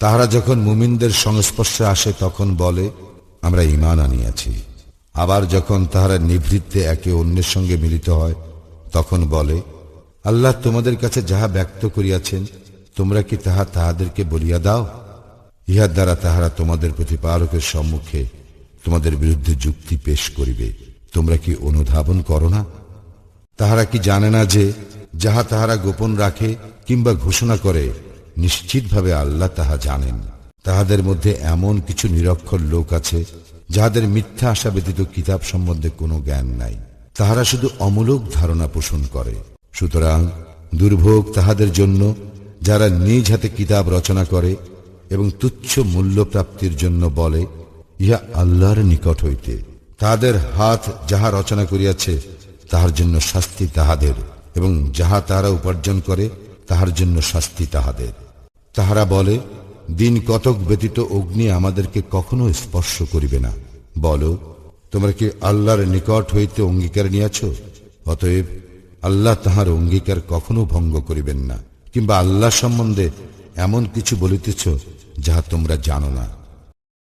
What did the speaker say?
তাহারা যখন মুমিনদের সংস্পর্শে আসে তখন বলে, আমরা ইমান আনিয়াছি। আবার যখন তাহারা নিভৃত্তে একে অন্যের সঙ্গে মিলিত হয়, তখন বলে, আল্লাহ তোমাদের কাছে যাহা ব্যক্ত করিয়াছেন, তোমরা কি তাহা তাহাদেরকে বলিয়া দাও? ইহার দ্বারা তাহারা তোমাদের প্রতিপালকের সম্মুখে তোমাদের বিরুদ্ধে যুক্তি পেশ করিবে। তোমরা কি অনুধাবন করো না? তাহারা কি জানে না যে, যাহা তাহারা গোপন রাখে কিংবা ঘোষণা করে নিশ্চিতভাবে আল্লাহ তাহা জানেন। তাহাদের মধ্যে এমন কিছু নিরক্ষর লোক আছে, যাহাদের মিথ্যা আশা ব্যতীত কিতাব সম্বন্ধে কোনো জ্ঞান নাই। তাহারা শুধু অমূলক ধারণা পোষণ করে। সুতরাং দুর্ভোগ তাহাদের জন্য, যারা নিজ হাতে কিতাব রচনা করে এবং তুচ্ছ মূল্য প্রাপ্তির জন্য বলে, ইহা আল্লাহর নিকট হইতে। তাহাদের হাত যাহা রচনা করিয়াছে, তাহার জন্য শাস্তি তাহাদের এবং যাহা তাহারা উপার্জন করে তাহার জন্য শাস্তি তাহাদের। তাহারা বলে, দিন কতক ব্যতীত অগ্নি আমাদেরকে কখনো স্পর্শ করিবে না। বলো, তোমরা কি আল্লাহর নিকট হইতে অঙ্গীকার নিয়াছ? অতএব আল্লাহ তাহার অঙ্গীকার কখনো ভঙ্গ করিবেন না, কিংবা আল্লাহ সম্বন্ধে এমন কিছু বলিতেছ, যাহা তোমরা জানো না।